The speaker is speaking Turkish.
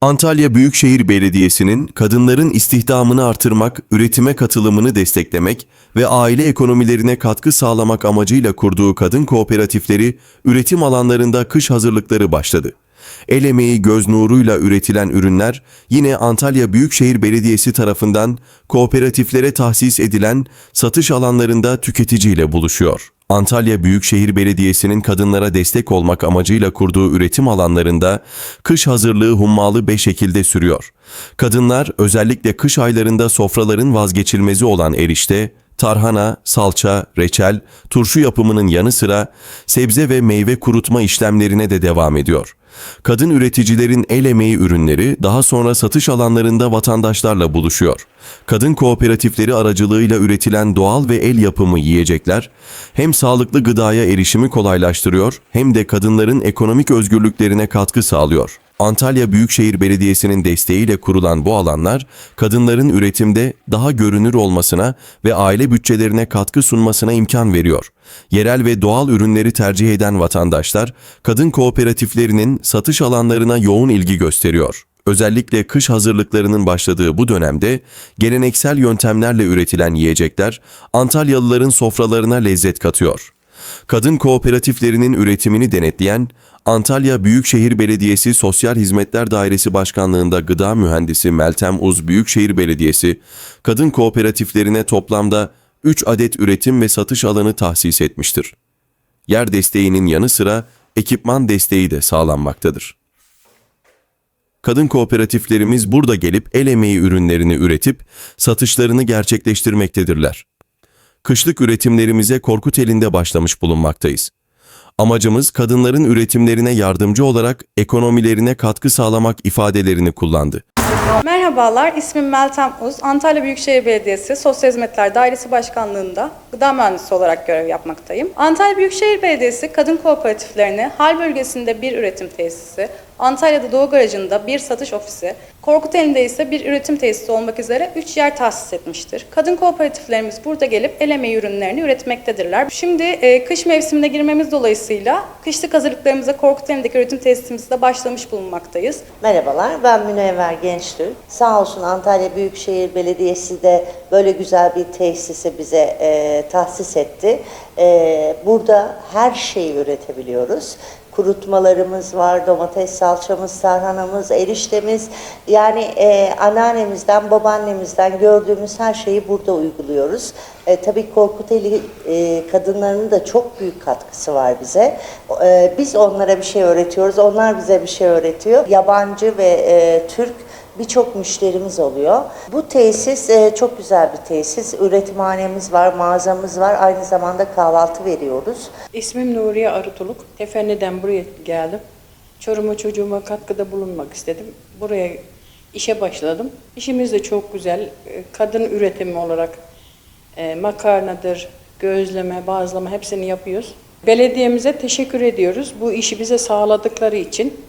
Antalya Büyükşehir Belediyesi'nin kadınların istihdamını artırmak, üretime katılımını desteklemek ve aile ekonomilerine katkı sağlamak amacıyla kurduğu kadın kooperatifleri üretim alanlarında kış hazırlıkları başladı. El emeği göz nuruyla üretilen ürünler yine Antalya Büyükşehir Belediyesi tarafından kooperatiflere tahsis edilen satış alanlarında tüketiciyle buluşuyor. Antalya Büyükşehir Belediyesi'nin kadınlara destek olmak amacıyla kurduğu üretim alanlarında kış hazırlığı hummalı bir şekilde sürüyor. Kadınlar özellikle kış aylarında sofraların vazgeçilmezi olan erişte, tarhana, salça, reçel, turşu yapımının yanı sıra sebze ve meyve kurutma işlemlerine de devam ediyor. Kadın üreticilerin el emeği ürünleri daha sonra satış alanlarında vatandaşlarla buluşuyor. Kadın kooperatifleri aracılığıyla üretilen doğal ve el yapımı yiyecekler hem sağlıklı gıdaya erişimi kolaylaştırıyor hem de kadınların ekonomik özgürlüklerine katkı sağlıyor. Antalya Büyükşehir Belediyesi'nin desteğiyle kurulan bu alanlar, kadınların üretimde daha görünür olmasına ve aile bütçelerine katkı sunmasına imkan veriyor. Yerel ve doğal ürünleri tercih eden vatandaşlar, kadın kooperatiflerinin satış alanlarına yoğun ilgi gösteriyor. Özellikle kış hazırlıklarının başladığı bu dönemde geleneksel yöntemlerle üretilen yiyecekler Antalyalıların sofralarına lezzet katıyor. Kadın kooperatiflerinin üretimini denetleyen Antalya Büyükşehir Belediyesi Sosyal Hizmetler Dairesi Başkanlığında Gıda Mühendisi Meltem Uz Büyükşehir Belediyesi, kadın kooperatiflerine toplamda 3 adet üretim ve satış alanı tahsis etmiştir. Yer desteğinin yanı sıra ekipman desteği de sağlanmaktadır. Kadın kooperatiflerimiz burada gelip el emeği ürünlerini üretip satışlarını gerçekleştirmektedirler kışlık üretimlerimize Korkut elinde başlamış bulunmaktayız. Amacımız kadınların üretimlerine yardımcı olarak ekonomilerine katkı sağlamak ifadelerini kullandı. Merhabalar, ismim Meltem Uz. Antalya Büyükşehir Belediyesi Sosyal Hizmetler Dairesi Başkanlığı'nda gıda mühendisi olarak görev yapmaktayım. Antalya Büyükşehir Belediyesi kadın kooperatiflerini hal bölgesinde bir üretim tesisi, Antalya'da Doğu Garajı'nda bir satış ofisi, Korkuteli'nde ise bir üretim tesisi olmak üzere 3 yer tahsis etmiştir. Kadın kooperatiflerimiz burada gelip el emeği ürünlerini üretmektedirler. Şimdi e, kış mevsimine girmemiz dolayısıyla kışlık hazırlıklarımıza Korkuteli'ndeki üretim tesisimizde başlamış bulunmaktayız. Merhabalar, ben Münevver Gençtürk. Sağ olsun Antalya Büyükşehir Belediyesi de böyle güzel bir tesisi bize e, tahsis etti. E, burada her şeyi üretebiliyoruz. Kurutmalarımız var, domates salçamız, tarhanamız, eriştemiz. Yani e, anneannemizden, babaannemizden gördüğümüz her şeyi burada uyguluyoruz. E, tabii Korkuteli e, kadınlarının da çok büyük katkısı var bize. E, biz onlara bir şey öğretiyoruz, onlar bize bir şey öğretiyor. Yabancı ve e, Türk birçok müşterimiz oluyor. Bu tesis e, çok güzel bir tesis. Üretimhanemiz var, mağazamız var. Aynı zamanda kahvaltı veriyoruz. İsmim Nuriye Arıtuluk. Tefenni'den buraya geldim. Çoruma çocuğuma katkıda bulunmak istedim. Buraya işe başladım. İşimiz de çok güzel. Ee, Kadın üretimi olarak e, makarnadır, gözleme, bazlama hepsini yapıyoruz. Belediyemize teşekkür ediyoruz bu işi bize sağladıkları için.